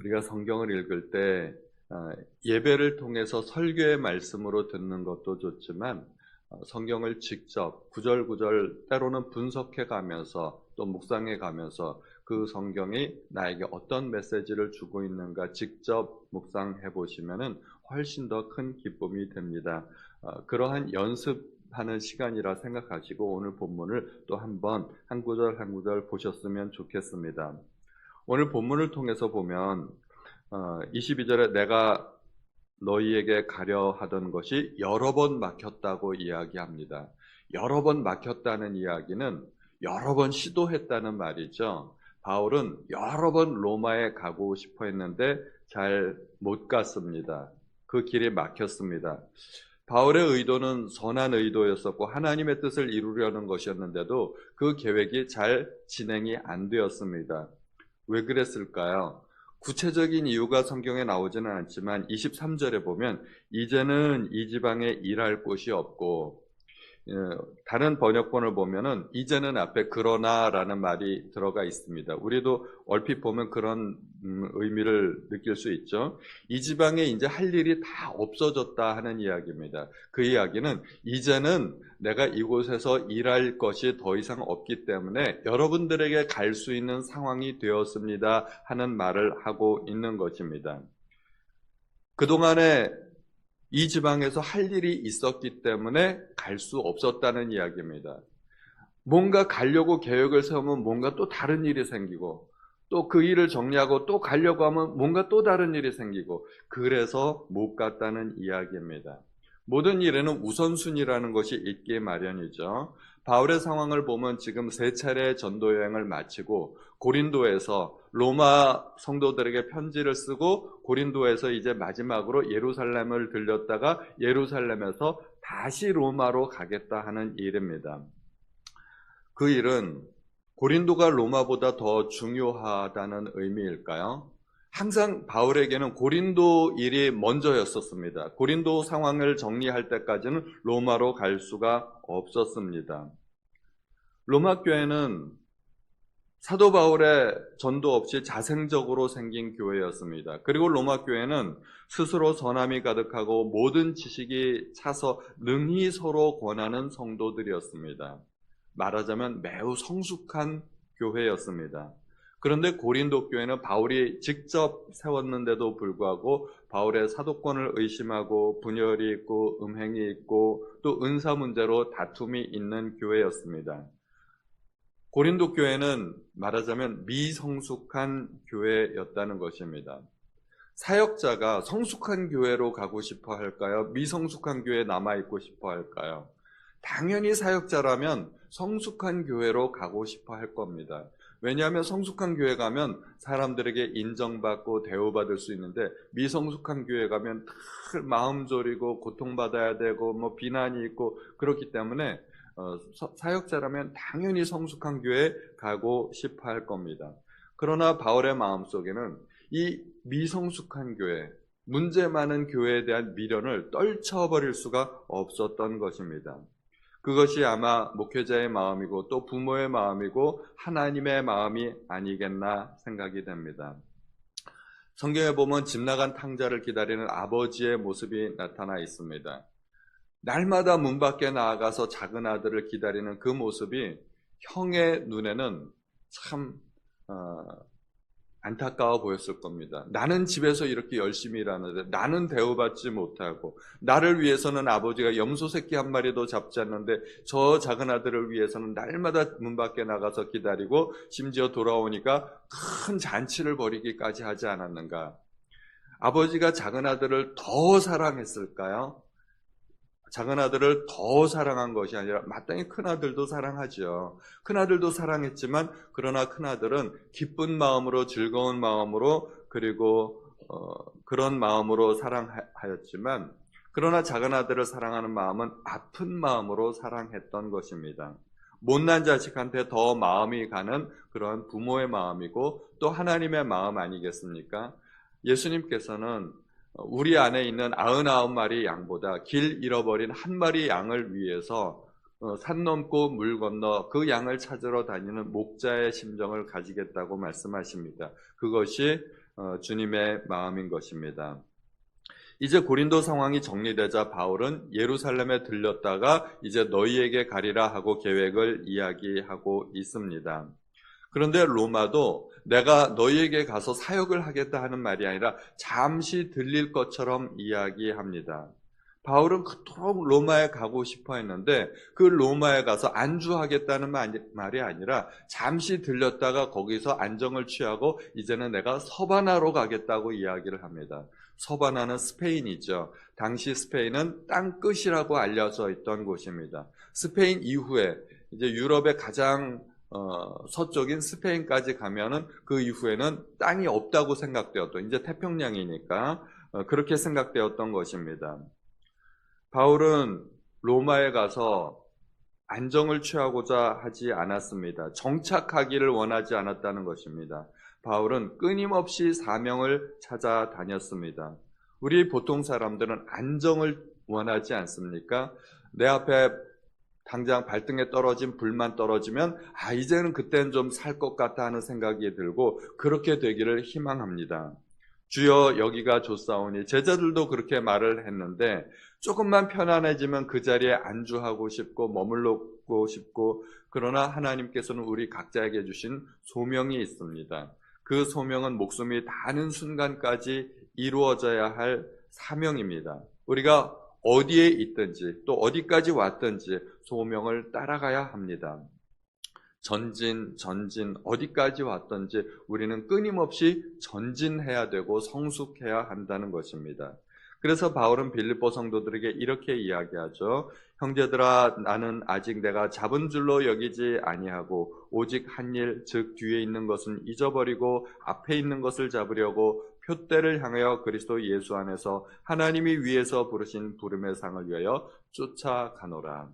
우리가 성경을 읽을 때 어, 예배를 통해서 설교의 말씀으로 듣는 것도 좋지만 어, 성경을 직접 구절구절 때로는 분석해 가면서 또 묵상해 가면서 그 성경이 나에게 어떤 메시지를 주고 있는가 직접 묵상해 보시면은 훨씬 더 큰 기쁨이 됩니다. 어, 그러한 연습하는 시간이라 생각하시고 오늘 본문을 또 한번 한 구절 한 구절 보셨으면 좋겠습니다. 오늘 본문을 통해서 보면 22절에 어, 내가 너희에게 가려 하던 것이 여러 번 막혔다고 이야기합니다. 여러 번 막혔다는 이야기는 여러 번 시도했다는 말이죠. 바울은 여러 번 로마에 가고 싶어 했는데 잘 못 갔습니다. 그 길이 막혔습니다. 바울의 의도는 선한 의도였었고 하나님의 뜻을 이루려는 것이었는데도 그 계획이 잘 진행이 안 되었습니다. 왜 그랬을까요? 구체적인 이유가 성경에 나오지는 않지만 23절에 보면 이제는 이 지방에 일할 곳이 없고 어, 다른 번역본을 보면은 이제는 앞에 그러나라는 말이 들어가 있습니다. 우리도 얼핏 보면 그런 음, 의미를 느낄 수 있죠. 이 지방에 이제 할 일이 다 없어졌다 하는 이야기입니다. 그 이야기는 이제는 내가 이곳에서 일할 것이 더 이상 없기 때문에 여러분들에게 갈 수 있는 상황이 되었습니다 하는 말을 하고 있는 것입니다. 그동안에 이 지방에서 할 일이 있었기 때문에 갈 수 없었다는 이야기입니다. 뭔가 가려고 계획을 세우면 뭔가 또 다른 일이 생기고 또 그 일을 정리하고 또 가려고 하면 뭔가 또 다른 일이 생기고 그래서 못 갔다는 이야기입니다. 모든 일에는 우선순위라는 것이 있기 마련이죠. 바울의 상황을 보면 지금 세 차례 전도 여행을 마치고 고린도에서 로마 성도들에게 편지를 쓰고 고린도에서 이제 마지막으로 예루살렘을 들렸다가 예루살렘에서 다시 로마로 가겠다 하는 일입니다. 그 일은 고린도가 로마보다 더 중요하다는 의미일까요? 항상 바울에게는 고린도 일이 먼저였었습니다. 고린도 상황을 정리할 때까지는 로마로 갈 수가 없었습니다. 로마 교회는 사도 바울의 전도 없이 자생적으로 생긴 교회였습니다. 그리고 로마 교회는 스스로 선함이 가득하고 모든 지식이 차서 능히 서로 권하는 성도들이었습니다. 말하자면 매우 성숙한 교회였습니다. 그런데 고린도 교회는 바울이 직접 세웠는데도 불구하고 바울의 사도권을 의심하고 분열이 있고 음행이 있고 또 은사 문제로 다툼이 있는 교회였습니다. 고린도 교회는 말하자면 미성숙한 교회였다는 것입니다. 사역자가 성숙한 교회로 가고 싶어 할까요? 미성숙한 교회에 남아있고 싶어 할까요? 당연히 사역자라면 성숙한 교회로 가고 싶어 할 겁니다. 왜냐하면 성숙한 교회 가면 사람들에게 인정받고 대우받을 수 있는데 미성숙한 교회 가면 마음 졸이고 고통받아야 되고 뭐 비난이 있고 그렇기 때문에 어, 사역자라면 당연히 성숙한 교회에 가고 싶어 할 겁니다. 그러나 바울의 마음 속에는 이 미성숙한 교회, 문제 많은 교회에 대한 미련을 떨쳐버릴 수가 없었던 것입니다. 그것이 아마 목회자의 마음이고 또 부모의 마음이고 하나님의 마음이 아니겠나 생각이 됩니다. 성경에 보면 집 나간 탕자를 기다리는 아버지의 모습이 나타나 있습니다. 날마다 문 밖에 나아가서 작은 아들을 기다리는 그 모습이 형의 눈에는 참 어, 안타까워 보였을 겁니다. 나는 집에서 이렇게 열심히 일하는데 나는 대우받지 못하고 나를 위해서는 아버지가 염소 새끼 한 마리도 잡지 않는데 저 작은 아들을 위해서는 날마다 문 밖에 나가서 기다리고 심지어 돌아오니까 큰 잔치를 벌이기까지 하지 않았는가? 아버지가 작은 아들을 더 사랑했을까요? 작은 아들을 더 사랑한 것이 아니라 마땅히 큰 아들도 사랑하죠. 큰 아들도 사랑했지만 그러나 큰 아들은 기쁜 마음으로 즐거운 마음으로 그리고 어, 그런 마음으로 사랑하였지만 그러나 작은 아들을 사랑하는 마음은 아픈 마음으로 사랑했던 것입니다. 못난 자식한테 더 마음이 가는 그런 부모의 마음이고 또 하나님의 마음 아니겠습니까? 예수님께서는 우리 안에 있는 아흔아홉 마리 양보다 길 잃어버린 한 마리 양을 위해서 어, 산 넘고 물 건너 그 양을 찾으러 다니는 목자의 심정을 가지겠다고 말씀하십니다. 그것이 어, 주님의 마음인 것입니다. 이제 고린도 상황이 정리되자 바울은 예루살렘에 들렸다가 이제 너희에게 가리라 하고 계획을 이야기하고 있습니다. 그런데 로마도 내가 너희에게 가서 사역을 하겠다 하는 말이 아니라 잠시 들릴 것처럼 이야기합니다. 바울은 그토록 로마에 가고 싶어 했는데 그 로마에 가서 안주하겠다는 말이 아니라 잠시 들렸다가 거기서 안정을 취하고 이제는 내가 서바나로 가겠다고 이야기를 합니다. 서바나는 스페인이죠. 당시 스페인은 땅 끝이라고 알려져 있던 곳입니다. 스페인 이후에 이제 유럽의 가장 어, 서쪽인 스페인까지 가면은 그 이후에는 땅이 없다고 생각되었던 이제 태평양이니까 어, 그렇게 생각되었던 것입니다. 바울은 로마에 가서 안정을 취하고자 하지 않았습니다. 정착하기를 원하지 않았다는 것입니다. 바울은 끊임없이 사명을 찾아다녔습니다. 우리 보통 사람들은 안정을 원하지 않습니까? 내 앞에 당장 발등에 떨어진 불만 떨어지면 아 이제는 그땐 좀살 것 같다 하는 생각이 들고 그렇게 되기를 희망합니다. 주여 여기가 좋사오니 제자들도 그렇게 말을 했는데 조금만 편안해지면 그 자리에 안주하고 싶고 머물러고 싶고 그러나 하나님께서는 우리 각자에게 주신 소명이 있습니다. 그 소명은 목숨이 닿는 순간까지 이루어져야 할 사명입니다. 우리가 어디에 있든지 또 어디까지 왔든지 소명을 따라가야 합니다. 전진, 전진, 어디까지 왔든지 우리는 끊임없이 전진해야 되고 성숙해야 한다는 것입니다. 그래서 바울은 빌립보 성도들에게 이렇게 이야기하죠. 형제들아 나는 아직 내가 잡은 줄로 여기지 아니하고 오직 한 일 즉 뒤에 있는 것은 잊어버리고 앞에 있는 것을 잡으려고 표대를 향하여 그리스도 예수 안에서 하나님이 위에서 부르신 부름의 상을 위하여 쫓아가노라.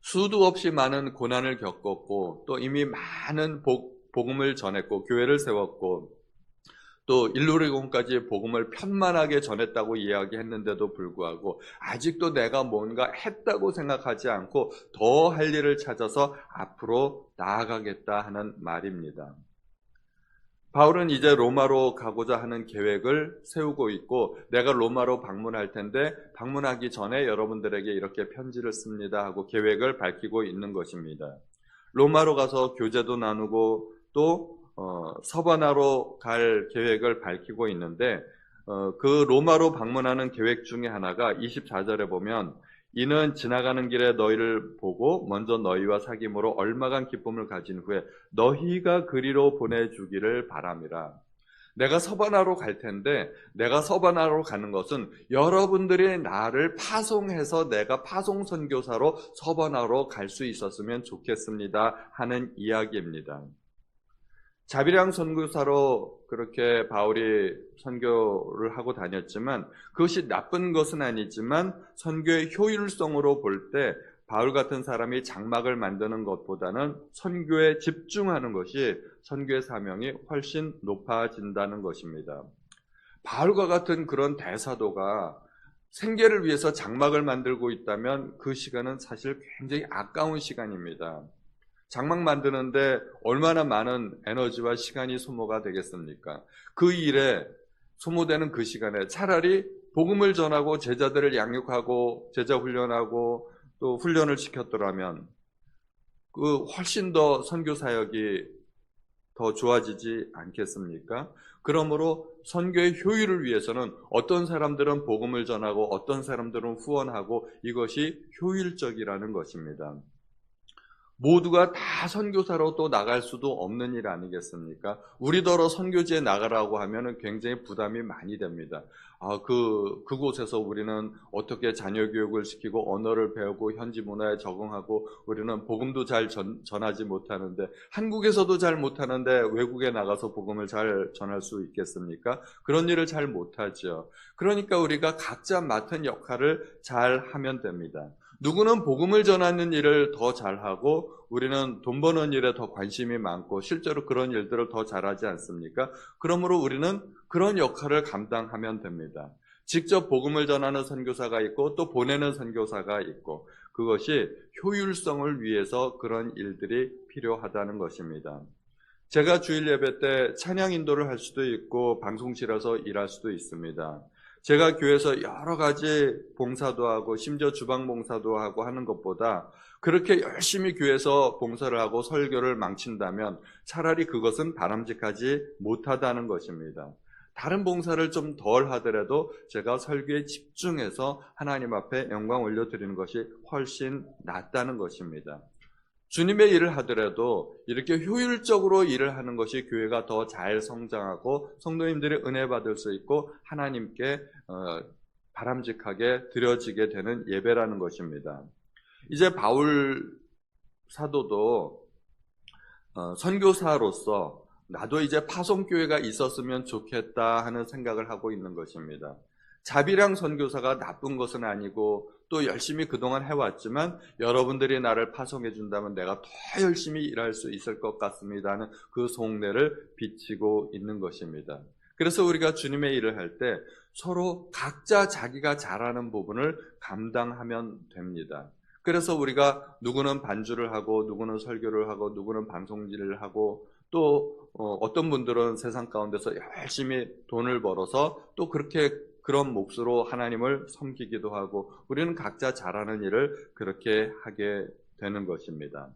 수도 없이 많은 고난을 겪었고 또 이미 많은 복, 복음을 전했고 교회를 세웠고 또 일루리공까지 복음을 편만하게 전했다고 이야기했는데도 불구하고 아직도 내가 뭔가 했다고 생각하지 않고 더 할 일을 찾아서 앞으로 나아가겠다 하는 말입니다. 바울은 이제 로마로 가고자 하는 계획을 세우고 있고 내가 로마로 방문할 텐데 방문하기 전에 여러분들에게 이렇게 편지를 씁니다 하고 계획을 밝히고 있는 것입니다. 로마로 가서 교제도 나누고 또 어, 서바나로 갈 계획을 밝히고 있는데 어, 그 로마로 방문하는 계획 중에 하나가 24절에 보면 이는 지나가는 길에 너희를 보고 먼저 너희와 사귐으로 얼마간 기쁨을 가진 후에 너희가 그리로 보내주기를 바람이라. 내가 서바나로 갈 텐데 내가 서바나로 가는 것은 여러분들이 나를 파송해서 내가 파송 선교사로 서바나로 갈 수 있었으면 좋겠습니다 하는 이야기입니다. 자비량 선교사로 그렇게 바울이 선교를 하고 다녔지만 그것이 나쁜 것은 아니지만 선교의 효율성으로 볼 때 바울 같은 사람이 장막을 만드는 것보다는 선교에 집중하는 것이 선교의 사명이 훨씬 높아진다는 것입니다. 바울과 같은 그런 대사도가 생계를 위해서 장막을 만들고 있다면 그 시간은 사실 굉장히 아까운 시간입니다. 장막 만드는데 얼마나 많은 에너지와 시간이 소모가 되겠습니까? 그 일에 소모되는 그 시간에 차라리 복음을 전하고 제자들을 양육하고 제자 훈련하고 또 훈련을 시켰더라면 그 훨씬 더 선교 사역이 더 좋아지지 않겠습니까? 그러므로 선교의 효율을 위해서는 어떤 사람들은 복음을 전하고 어떤 사람들은 후원하고 이것이 효율적이라는 것입니다. 모두가 다 선교사로 또 나갈 수도 없는 일 아니겠습니까? 우리더러 선교지에 나가라고 하면 굉장히 부담이 많이 됩니다. 아, 그, 그곳에서 우리는 어떻게 자녀 교육을 시키고 언어를 배우고 현지 문화에 적응하고 우리는 복음도 잘 전, 전하지 못하는데 한국에서도 잘 못하는데 외국에 나가서 복음을 잘 전할 수 있겠습니까? 그런 일을 잘 못하죠. 그러니까 우리가 각자 맡은 역할을 잘 하면 됩니다. 누구는 복음을 전하는 일을 더 잘하고 우리는 돈 버는 일에 더 관심이 많고 실제로 그런 일들을 더 잘하지 않습니까? 그러므로 우리는 그런 역할을 감당하면 됩니다. 직접 복음을 전하는 선교사가 있고 또 보내는 선교사가 있고 그것이 효율성을 위해서 그런 일들이 필요하다는 것입니다. 제가 주일 예배 때 찬양 인도를 할 수도 있고 방송실에서 일할 수도 있습니다. 제가 교회에서 여러 가지 봉사도 하고 심지어 주방 봉사도 하고 하는 것보다 그렇게 열심히 교회에서 봉사를 하고 설교를 망친다면 차라리 그것은 바람직하지 못하다는 것입니다. 다른 봉사를 좀 덜 하더라도 제가 설교에 집중해서 하나님 앞에 영광 올려드리는 것이 훨씬 낫다는 것입니다. 주님의 일을 하더라도 이렇게 효율적으로 일을 하는 것이 교회가 더 잘 성장하고 성도님들이 은혜 받을 수 있고 하나님께 어, 바람직하게 드려지게 되는 예배라는 것입니다. 이제 바울 사도도 어, 선교사로서 나도 이제 파송교회가 있었으면 좋겠다 하는 생각을 하고 있는 것입니다. 자비랑 선교사가 나쁜 것은 아니고 또 열심히 그동안 해왔지만 여러분들이 나를 파송해 준다면 내가 더 열심히 일할 수 있을 것 같습니다 하는 그 속내를 비치고 있는 것입니다. 그래서 우리가 주님의 일을 할 때 서로 각자 자기가 잘하는 부분을 감당하면 됩니다. 그래서 우리가 누구는 반주를 하고 누구는 설교를 하고 누구는 방송질을 하고 또 어, 떤 분들은 세상 가운데서 열심히 돈을 벌어서 또 그렇게 그런 몫으로 하나님을 섬기기도 하고 우리는 각자 잘하는 일을 그렇게 하게 되는 것입니다.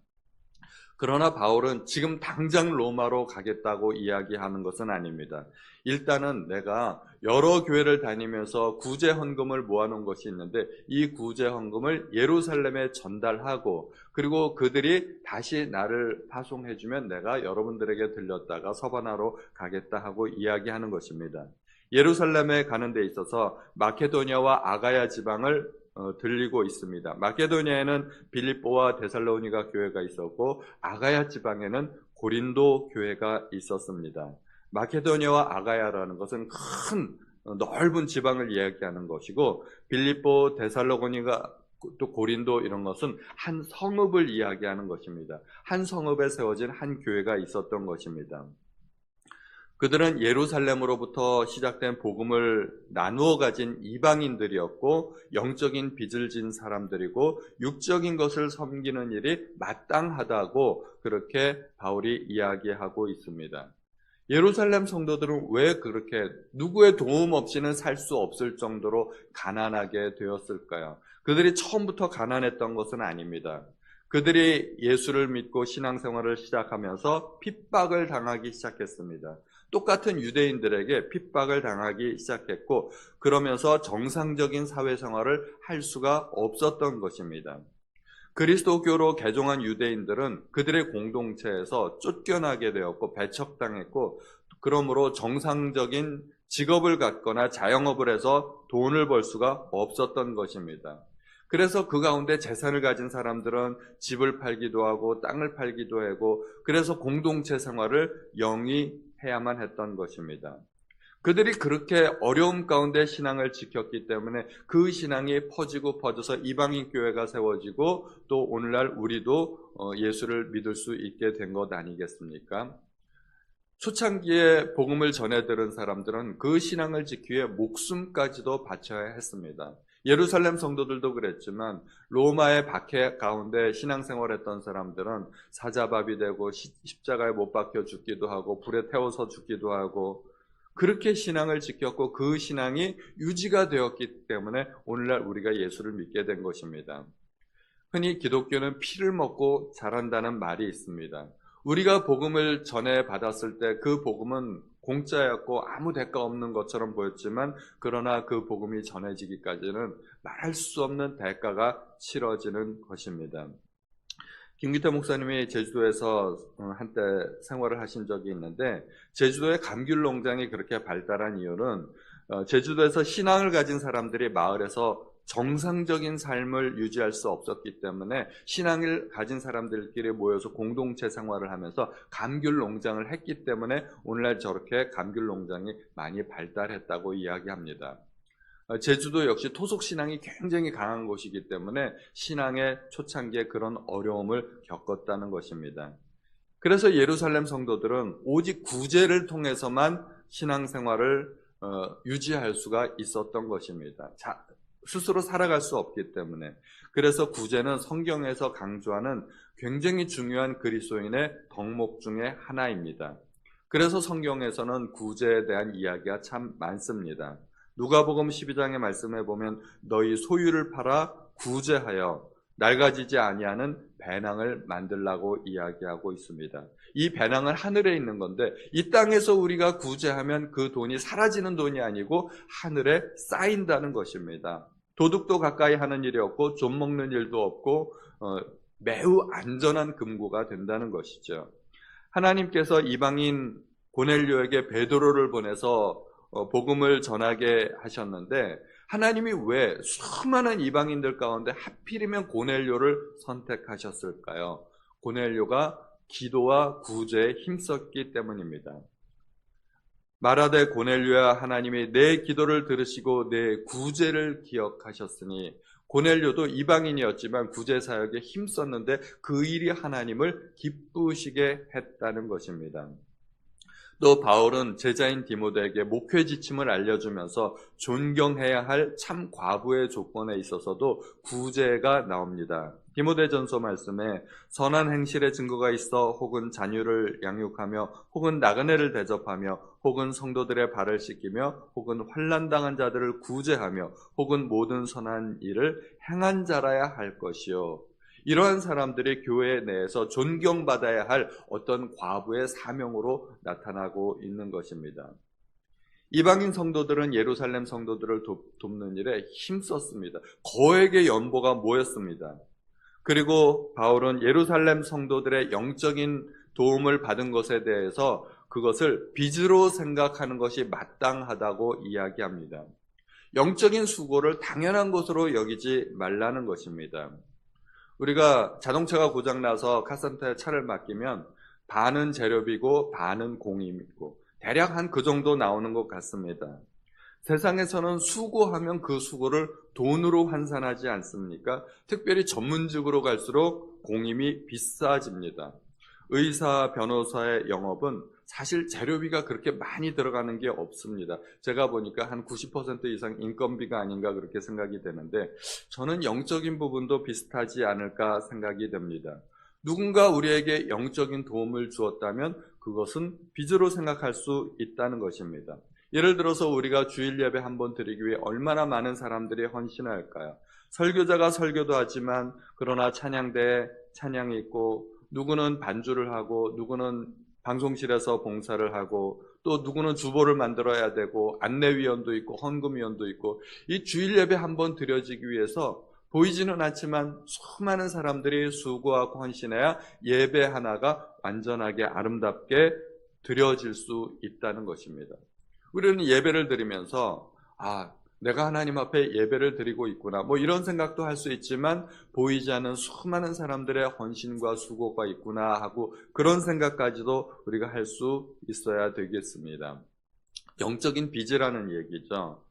그러나 바울은 지금 당장 로마로 가겠다고 이야기하는 것은 아닙니다. 일단은 내가 여러 교회를 다니면서 구제 헌금을 모아놓은 것이 있는데 이 구제 헌금을 예루살렘에 전달하고 그리고 그들이 다시 나를 파송해주면 내가 여러분들에게 들렸다가 서바나로 가겠다 하고 이야기하는 것입니다. 예루살렘에 가는 데 있어서 마케도니아와 아가야 지방을 어, 들리고 있습니다. 마케도니아에는 빌립보와 데살로니가 교회가 있었고 아가야 지방에는 고린도 교회가 있었습니다. 마케도니아와 아가야라는 것은 큰 어, 넓은 지방을 이야기하는 것이고 빌립보, 데살로니가 또 고린도 이런 것은 한 성읍을 이야기하는 것입니다. 한 성읍에 세워진 한 교회가 있었던 것입니다. 그들은 예루살렘으로부터 시작된 복음을 나누어 가진 이방인들이었고 영적인 빚을 진 사람들이고 육적인 것을 섬기는 일이 마땅하다고 그렇게 바울이 이야기하고 있습니다. 예루살렘 성도들은 왜 그렇게 누구의 도움 없이는 살 수 없을 정도로 가난하게 되었을까요? 그들이 처음부터 가난했던 것은 아닙니다. 그들이 예수를 믿고 신앙생활을 시작하면서 핍박을 당하기 시작했습니다. 똑같은 유대인들에게 핍박을 당하기 시작했고 그러면서 정상적인 사회생활을 할 수가 없었던 것입니다. 그리스도교로 개종한 유대인들은 그들의 공동체에서 쫓겨나게 되었고 배척당했고 그러므로 정상적인 직업을 갖거나 자영업을 해서 돈을 벌 수가 없었던 것입니다. 그래서 그 가운데 재산을 가진 사람들은 집을 팔기도 하고 땅을 팔기도 하고 그래서 공동체 생활을 영위 해야만 했던 것입니다. 그들이 그렇게 어려움 가운데 신앙을 지켰기 때문에 그 신앙이 퍼지고 퍼져서 이방인 교회가 세워지고 또 오늘날 우리도 어, 예수를 믿을 수 있게 된 것 아니겠습니까? 초창기에 복음을 전해 들은 사람들은 그 신앙을 지키기 위해 목숨까지도 바쳐야 했습니다. 예루살렘 성도들도 그랬지만 로마의 박해 가운데 신앙생활했던 사람들은 사자밥이 되고 십자가에 못 박혀 죽기도 하고 불에 태워서 죽기도 하고 그렇게 신앙을 지켰고 그 신앙이 유지가 되었기 때문에 오늘날 우리가 예수를 믿게 된 것입니다. 흔히 기독교는 피를 먹고 자란다는 말이 있습니다. 우리가 복음을 전해 받았을 때 그 복음은 공짜였고 아무 대가 없는 것처럼 보였지만 그러나 그 복음이 전해지기까지는 말할 수 없는 대가가 치러지는 것입니다. 김기태 목사님이 제주도에서 어, 한때 생활을 하신 적이 있는데 제주도의 감귤 농장이 그렇게 발달한 이유는 어, 제주도에서 신앙을 가진 사람들이 마을에서 정상적인 삶을 유지할 수 없었기 때문에 신앙을 가진 사람들끼리 모여서 공동체 생활을 하면서 감귤 농장을 했기 때문에 오늘날 저렇게 감귤 농장이 많이 발달했다고 이야기합니다. 어, 제주도 역시 토속 신앙이 굉장히 강한 곳이기 때문에 신앙의 초창기에 그런 어려움을 겪었다는 것입니다. 그래서 예루살렘 성도들은 오직 구제를 통해서만 신앙생활을 어, 유지할 수가 있었던 것입니다. 자, 스스로 살아갈 수 없기 때문에 그래서 구제는 성경에서 강조하는 굉장히 중요한 그리스도인의 덕목 중에 하나입니다. 그래서 성경에서는 구제에 대한 이야기가 참 많습니다. 누가복음 12장의 말씀에 보면 너희 소유를 팔아 구제하여 낡아지지 아니하는 배낭을 만들라고 이야기하고 있습니다. 이 배낭은 하늘에 있는 건데 이 땅에서 우리가 구제하면 그 돈이 사라지는 돈이 아니고 하늘에 쌓인다는 것입니다. 도둑도 가까이 하는 일이 없고 좀 먹는 일도 없고 어, 매우 안전한 금고가 된다는 것이죠. 하나님께서 이방인 고넬료에게 베드로를 보내서 어, 복음을 전하게 하셨는데 하나님이 왜 수많은 이방인들 가운데 하필이면 고넬료를 선택하셨을까요? 고넬료가 기도와 구제에 힘썼기 때문입니다. 말하되 고넬료야 하나님이 내 기도를 들으시고 내 구제를 기억하셨으니 고넬료도 이방인이었지만 구제 사역에 힘썼는데 그 일이 하나님을 기쁘시게 했다는 것입니다. 또 바울은 제자인 디모데에게 목회 지침을 알려주면서 존경해야 할 참 과부의 조건에 있어서도 구제가 나옵니다. 디모데전서 말씀에 선한 행실의 증거가 있어 혹은 자녀를 양육하며 혹은 나그네를 대접하며 혹은 성도들의 발을 씻기며 혹은 환난 당한 자들을 구제하며 혹은 모든 선한 일을 행한 자라야 할 것이요 이러한 사람들이 교회 내에서 존경받아야 할 어떤 과부의 사명으로 나타나고 있는 것입니다. 이방인 성도들은 예루살렘 성도들을 돕, 는 일에 힘썼습니다. 거액의 연보가 모였습니다. 그리고 바울은 예루살렘 성도들의 영적인 도움을 받은 것에 대해서 그것을 빚으로 생각하는 것이 마땅하다고 이야기합니다. 영적인 수고를 당연한 것으로 여기지 말라는 것입니다. 우리가 자동차가 고장나서 카센터에 차를 맡기면 반은 재료비고 반은 공임이고 대략 한 그 정도 나오는 것 같습니다. 세상에서는 수고하면 그 수고를 돈으로 환산하지 않습니까? 특별히 전문직으로 갈수록 공임이 비싸집니다. 의사, 변호사의 영업은 사실 재료비가 그렇게 많이 들어가는 게 없습니다. 제가 보니까 한 90% 이상 인건비가 아닌가 그렇게 생각이 되는데 저는 영적인 부분도 비슷하지 않을까 생각이 됩니다. 누군가 우리에게 영적인 도움을 주었다면 그것은 빚으로 생각할 수 있다는 것입니다. 예를 들어서 우리가 주일 예배 한 번 드리기 위해 얼마나 많은 사람들이 헌신할까요? 설교자가 설교도 하지만 그러나 찬양대에 찬양이 있고 누구는 반주를 하고 누구는 방송실에서 봉사를 하고 또 누구는 주보를 만들어야 되고 안내위원도 있고 헌금위원도 있고 이 주일 예배 한번 드려지기 위해서 보이지는 않지만 수많은 사람들이 수고하고 헌신해야 예배 하나가 완전하게 아름답게 드려질 수 있다는 것입니다. 우리는 예배를 드리면서 아 내가 하나님 앞에 예배를 드리고 있구나. 뭐 이런 생각도 할 수 있지만 보이지 않는 수많은 사람들의 헌신과 수고가 있구나 하고 그런 생각까지도 우리가 할 수 있어야 되겠습니다. 영적인 빚이라는 얘기죠.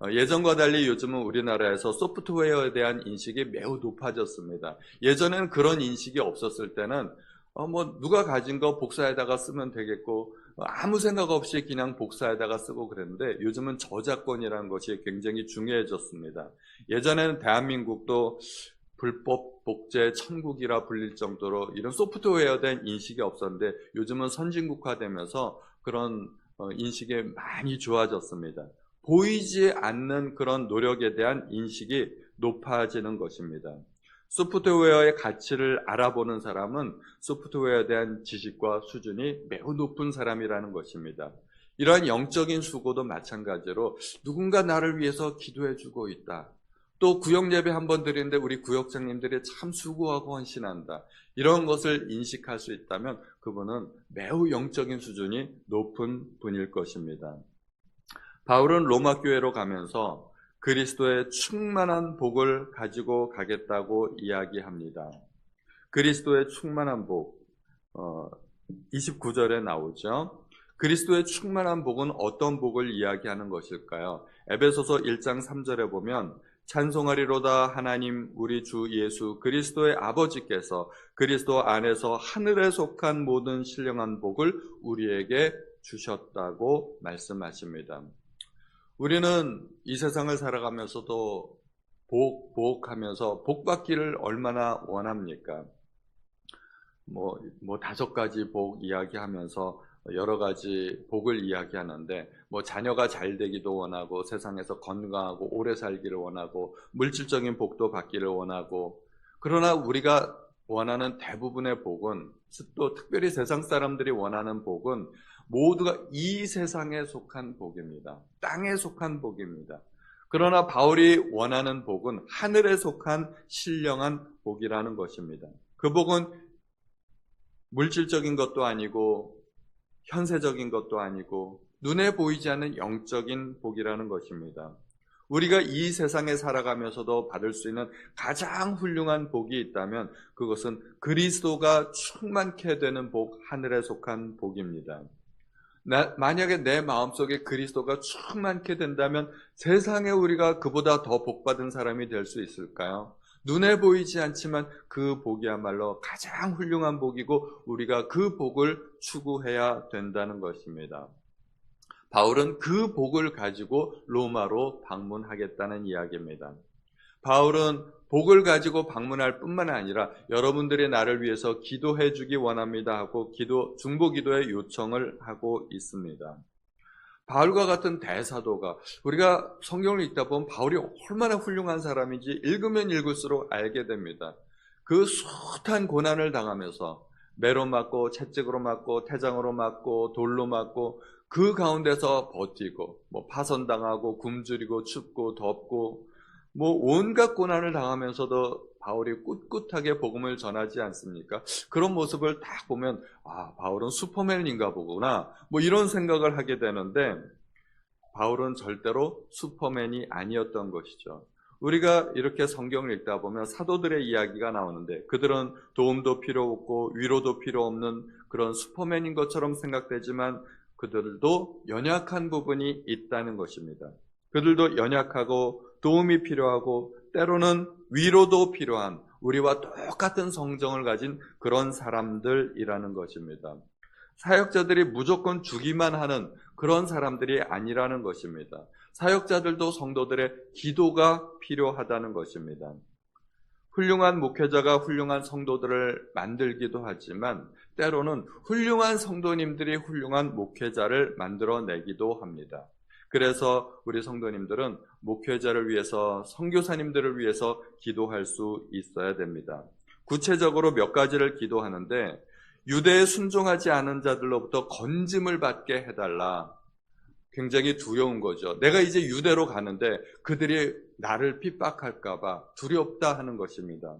어, 예전과 달리 요즘은 우리나라에서 소프트웨어에 대한 인식이 매우 높아졌습니다. 예전에는 그런 인식이 없었을 때는 어, 뭐 누가 가진 거 복사에다가 쓰면 되겠고 아무 생각 없이 그냥 복사에다가 쓰고 그랬는데 요즘은 저작권이라는 것이 굉장히 중요해졌습니다. 예전에는 대한민국도 불법 복제 천국이라 불릴 정도로 이런 소프트웨어 된 인식이 없었는데 요즘은 선진국화되면서 그런 어, 인식이 많이 좋아졌습니다. 보이지 않는 그런 노력에 대한 인식이 높아지는 것입니다. 소프트웨어의 가치를 알아보는 사람은 소프트웨어에 대한 지식과 수준이 매우 높은 사람이라는 것입니다. 이러한 영적인 수고도 마찬가지로 누군가 나를 위해서 기도해 주고 있다. 또 구역 예배 한 번 드리는데 우리 구역장님들이 참 수고하고 헌신한다. 이런 것을 인식할 수 있다면 그분은 매우 영적인 수준이 높은 분일 것입니다. 바울은 로마 교회로 가면서 그리스도의 충만한 복을 가지고 가겠다고 이야기합니다. 그리스도의 충만한 복, 어, 29절에 나오죠. 그리스도의 충만한 복은 어떤 복을 이야기하는 것일까요? 에베소서 1장 3절에 보면 찬송하리로다 하나님 우리 주 예수 그리스도의 아버지께서 그리스도 안에서 하늘에 속한 모든 신령한 복을 우리에게 주셨다고 말씀하십니다. 우리는 이 세상을 살아가면서도 복, 복 하면서 복 받기를 얼마나 원합니까? 뭐, 뭐 다섯 가지 복 이야기하면서 여러 가지 복을 이야기하는데 뭐 자녀가 잘 되기도 원하고 세상에서 건강하고 오래 살기를 원하고 물질적인 복도 받기를 원하고 그러나 우리가 원하는 대부분의 복은 또 특별히 세상 사람들이 원하는 복은 모두가 이 세상에 속한 복입니다. 땅에 속한 복입니다. 그러나 바울이 원하는 복은 하늘에 속한 신령한 복이라는 것입니다. 그 복은 물질적인 것도 아니고 현세적인 것도 아니고 눈에 보이지 않는 영적인 복이라는 것입니다. 우리가 이 세상에 살아가면서도 받을 수 있는 가장 훌륭한 복이 있다면 그것은 그리스도가 충만케 되는 복, 하늘에 속한 복입니다. 나, 만약에 내 마음속에 그리스도가 충만케 된다면 세상에 우리가 그보다 더 복받은 사람이 될 수 있을까요? 눈에 보이지 않지만 그 복이야말로 가장 훌륭한 복이고 우리가 그 복을 추구해야 된다는 것입니다. 바울은 그 복을 가지고 로마로 방문하겠다는 이야기입니다. 바울은 복을 가지고 방문할 뿐만 아니라 여러분들이 나를 위해서 기도해 주기 원합니다 하고 기도, 중보 기도의 요청을 하고 있습니다. 바울과 같은 대사도가 우리가 성경을 읽다 보면 바울이 얼마나 훌륭한 사람인지 읽으면 읽을수록 알게 됩니다. 그 숱한 고난을 당하면서 매로 맞고 채찍으로 맞고 태장으로 맞고 돌로 맞고 그 가운데서 버티고 뭐 파선당하고 굶주리고 춥고 덥고 뭐 온갖 고난을 당하면서도 바울이 꿋꿋하게 복음을 전하지 않습니까? 그런 모습을 딱 보면 아 바울은 슈퍼맨인가 보구나 뭐 이런 생각을 하게 되는데 바울은 절대로 슈퍼맨이 아니었던 것이죠. 우리가 이렇게 성경을 읽다 보면 사도들의 이야기가 나오는데 그들은 도움도 필요 없고 위로도 필요 없는 그런 슈퍼맨인 것처럼 생각되지만 그들도 연약한 부분이 있다는 것입니다. 그들도 연약하고 도움이 필요하고 때로는 위로도 필요한 우리와 똑같은 성정을 가진 그런 사람들이라는 것입니다. 사역자들이 무조건 주기만 하는 그런 사람들이 아니라는 것입니다. 사역자들도 성도들의 기도가 필요하다는 것입니다. 훌륭한 목회자가 훌륭한 성도들을 만들기도 하지만 때로는 훌륭한 성도님들이 훌륭한 목회자를 만들어내기도 합니다. 그래서 우리 성도님들은 목회자를 위해서 선교사님들을 위해서 기도할 수 있어야 됩니다. 구체적으로 몇 가지를 기도하는데 유대에 순종하지 않은 자들로부터 건짐을 받게 해달라. 굉장히 두려운 거죠. 내가 이제 유대로 가는데 그들이 나를 핍박할까봐 두렵다 하는 것입니다.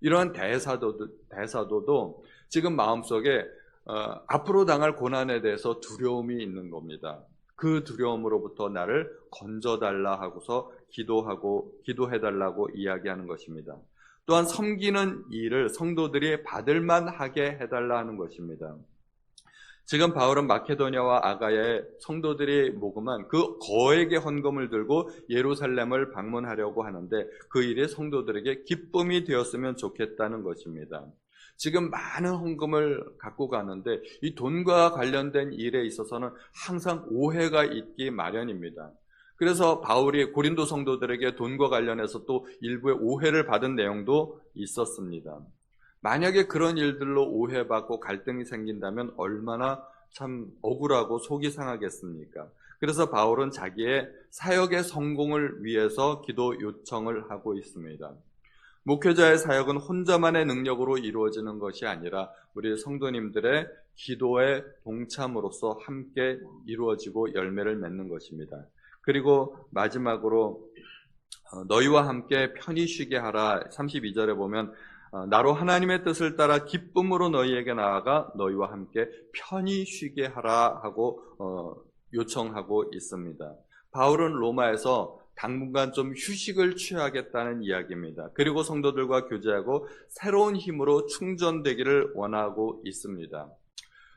이러한 대사도, 대사도도 지금 마음속에 어, 앞으로 당할 고난에 대해서 두려움이 있는 겁니다. 그 두려움으로부터 나를 건져달라 하고서 기도하고 기도해달라고 이야기하는 것입니다. 또한 섬기는 일을 성도들이 받을만 하게 해달라 하는 것입니다. 지금 바울은 마케도니아와 아가야의 성도들이 모금한 그 거액의 헌금을 들고 예루살렘을 방문하려고 하는데 그 일이 성도들에게 기쁨이 되었으면 좋겠다는 것입니다. 지금 많은 헌금을 갖고 가는데 이 돈과 관련된 일에 있어서는 항상 오해가 있기 마련입니다. 그래서 바울이 고린도 성도들에게 돈과 관련해서 또 일부의 오해를 받은 내용도 있었습니다. 만약에 그런 일들로 오해받고 갈등이 생긴다면 얼마나 참 억울하고 속이 상하겠습니까? 그래서 바울은 자기의 사역의 성공을 위해서 기도 요청을 하고 있습니다. 목회자의 사역은 혼자만의 능력으로 이루어지는 것이 아니라 우리 성도님들의 기도의 동참으로서 함께 이루어지고 열매를 맺는 것입니다. 그리고 마지막으로 어, 너희와 함께 편히 쉬게 하라 32절에 보면 어, 나로 하나님의 뜻을 따라 기쁨으로 너희에게 나아가 너희와 함께 편히 쉬게 하라 하고 어, 요청하고 있습니다. 바울은 로마에서 당분간 좀 휴식을 취하겠다는 이야기입니다. 그리고 성도들과 교제하고 새로운 힘으로 충전되기를 원하고 있습니다.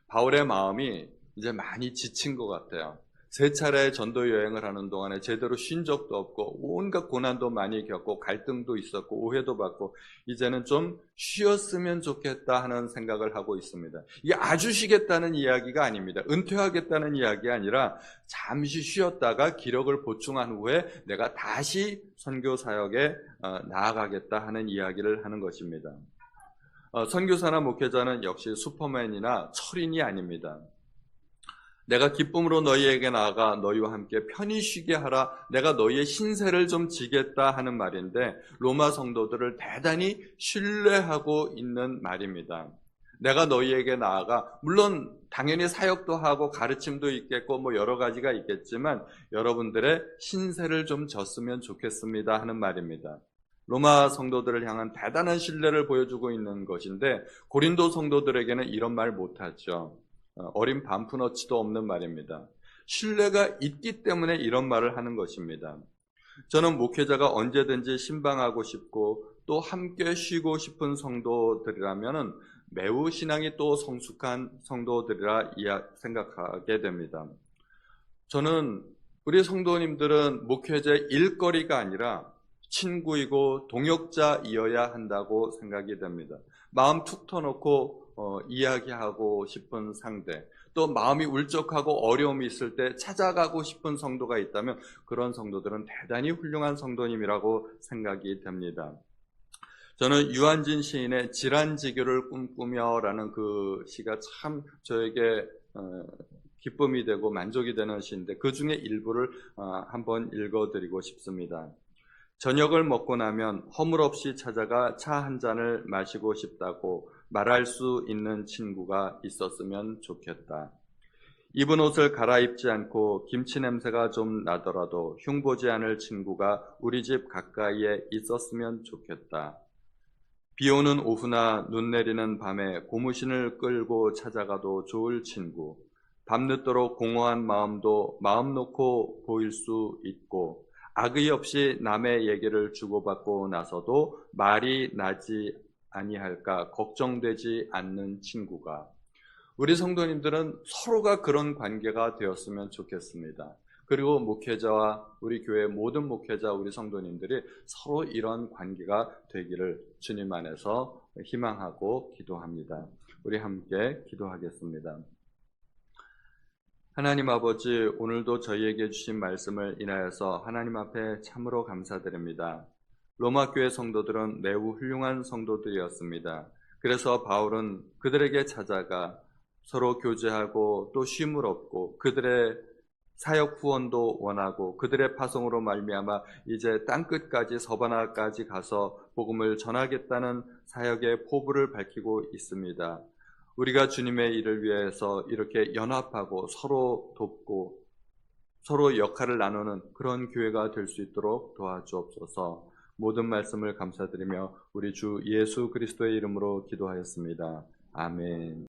바울의 마음이 이제 많이 지친 것 같아요. 세 차례 전도 여행을 하는 동안에 제대로 쉰 적도 없고 온갖 고난도 많이 겪고 갈등도 있었고 오해도 받고 이제는 좀 쉬었으면 좋겠다 하는 생각을 하고 있습니다. 이게 아주 쉬겠다는 이야기가 아닙니다. 은퇴하겠다는 이야기 아니라 잠시 쉬었다가 기력을 보충한 후에 내가 다시 선교 사역에 어, 나아가겠다 하는 이야기를 하는 것입니다. 어, 선교사나 목회자는 역시 슈퍼맨이나 철인이 아닙니다. 내가 기쁨으로 너희에게 나아가 너희와 함께 편히 쉬게 하라. 내가 너희의 신세를 좀 지겠다 하는 말인데 로마 성도들을 대단히 신뢰하고 있는 말입니다. 내가 너희에게 나아가 물론 당연히 사역도 하고 가르침도 있겠고 뭐 여러 가지가 있겠지만 여러분들의 신세를 좀 졌으면 좋겠습니다 하는 말입니다. 로마 성도들을 향한 대단한 신뢰를 보여주고 있는 것인데 고린도 성도들에게는 이런 말 못하죠. 어, 어린 반푼어치도 없는 말입니다. 신뢰가 있기 때문에 이런 말을 하는 것입니다. 저는 목회자가 언제든지 신방하고 싶고 또 함께 쉬고 싶은 성도들이라면 매우 신앙이 또 성숙한 성도들이라 생각하게 됩니다. 저는 우리 성도님들은 목회자의 일거리가 아니라 친구이고 동역자이어야 한다고 생각이 됩니다. 마음 툭 터놓고 어, 이야기하고 싶은 상대, 또 마음이 울적하고 어려움이 있을 때 찾아가고 싶은 성도가 있다면 그런 성도들은 대단히 훌륭한 성도님이라고 생각이 됩니다. 저는 유한진 시인의 질환지교를 꿈꾸며라는 그 시가 참 저에게 어, 기쁨이 되고 만족이 되는 시인데 그 중에 일부를 어, 한번 읽어드리고 싶습니다. 저녁을 먹고 나면 허물없이 찾아가 차 한 잔을 마시고 싶다고 말할 수 있는 친구가 있었으면 좋겠다. 입은 옷을 갈아입지 않고 김치 냄새가 좀 나더라도 흉보지 않을 친구가 우리 집 가까이에 있었으면 좋겠다. 비 오는 오후나 눈 내리는 밤에 고무신을 끌고 찾아가도 좋을 친구. 밤늦도록 공허한 마음도 마음 놓고 보일 수 있고 악의 없이 남의 얘기를 주고받고 나서도 말이 나지 아니할까 걱정되지 않는 친구가 우리 성도님들은 서로가 그런 관계가 되었으면 좋겠습니다. 그리고 목회자와 우리 교회 모든 목회자 우리 성도님들이 서로 이런 관계가 되기를 주님 안에서 희망하고 기도합니다. 우리 함께 기도하겠습니다. 하나님 아버지 오늘도 저희에게 주신 말씀을 인하여서 하나님 앞에 참으로 감사드립니다. 로마 교회 성도들은 매우 훌륭한 성도들이었습니다. 그래서 바울은 그들에게 찾아가 서로 교제하고 또 쉼을 얻고 그들의 사역 후원도 원하고 그들의 파송으로 말미암아 이제 땅 끝까지 서바나까지 가서 복음을 전하겠다는 사역의 포부를 밝히고 있습니다. 우리가 주님의 일을 위해서 이렇게 연합하고 서로 돕고 서로 역할을 나누는 그런 교회가 될 수 있도록 도와주옵소서. 모든 말씀을 감사드리며 우리 주 예수 그리스도의 이름으로 기도하였습니다. 아멘.